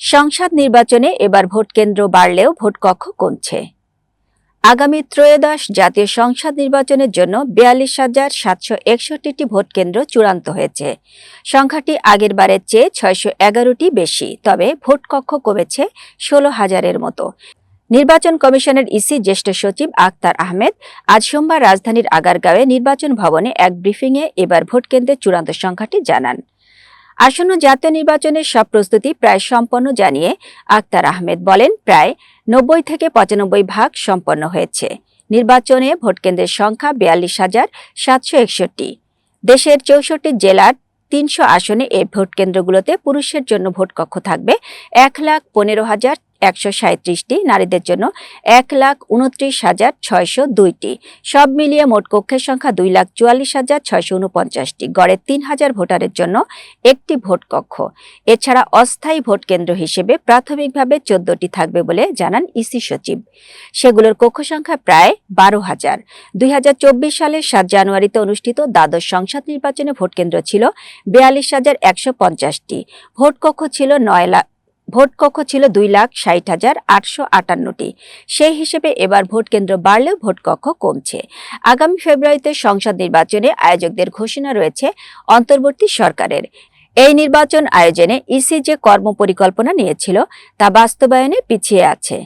সংসদ নির্বাচনে এবার ভোট কেন্দ্র বাড়লেও ভোট কক্ষ কমছে। আগামী ত্রয়োদশ জাতীয় সংসদ নির্বাচনের জন্য বিয়াল্লিশ হাজার সাতশো একষট্টিটি ভোট কেন্দ্র চূড়ান্ত হয়েছে। সংখ্যাটি আগের বারের চেয়ে ছয়শো এগারোটি বেশি, তবে ভোট কক্ষ কমেছে ষোলো হাজারের মতো। নির্বাচন কমিশনের ইসি জ্যেষ্ঠ সচিব আক্তার আহমেদ আজ সোমবার রাজধানীর আগারগাঁওয়ে নির্বাচন ভবনে এক ব্রিফিংয়ে এবার ভোট কেন্দ্রের চূড়ান্ত সংখ্যাটি জানান। আসন্ন জাতীয় নির্বাচনের সব প্রস্তুতি প্রায় সম্পন্ন জানিয়ে আক্তার আহমেদ বলেন, প্রায় নব্বই থেকে পঁচানব্বই ভাগ সম্পন্ন হয়েছে। নির্বাচনে ভোটকেন্দ্রের সংখ্যা বিয়াল্লিশ হাজার সাতশো একষট্টি। দেশের চৌষট্টি জেলার তিনশো আসনে এই ভোটকেন্দ্রগুলোতে পুরুষের জন্য ভোটকক্ষ থাকবে এক লাখ পনেরো হাজার একশো সাঁত্রিশটি নারীদের জন্য এক লাখ উনত্রিশ হাজার ছয়শো দুইটি। সব মিলিয়ে মোট কক্ষের সংখ্যা দুই লাখ চুয়াল্লিশ হাজার ছয়শো উনপঞ্চাশটি, গড়ে তিন হাজার ভোটারের জন্য একটি ভোট কক্ষ। এছাড়া অস্থায়ী ভোট কেন্দ্র হিসেবে প্রাথমিকভাবে চোদ্দটি থাকবে বলে জানান ইসি সচিব। সেগুলোর কক্ষ সংখ্যা প্রায় বারো হাজার। দুই সালের সাত জানুয়ারিতে অনুষ্ঠিত দ্বাদশ সংসদ নির্বাচনে ভোট কেন্দ্র ছিল বিয়াল্লিশ হাজার একশো পঞ্চাশটি। ভোট কক্ষ ছিল নয় লাখ ভোট কক্ষ ছিল দুই লাখ ষাট হাজার আটশো আটান্নটি। সেই হিসেবে এবার ভোট কেন্দ্র বাড়লেও ভোট কক্ষ কমছে। আগামী ফেব্রুয়ারিতে সংসদ নির্বাচনে আয়োজকদের ঘোষণা রয়েছে অন্তর্বর্তী সরকারের। এই নির্বাচন আয়োজনে ইসি যে কর্মপরিকল্পনা নিয়েছিল তা বাস্তবায়নে পিছিয়ে আছে।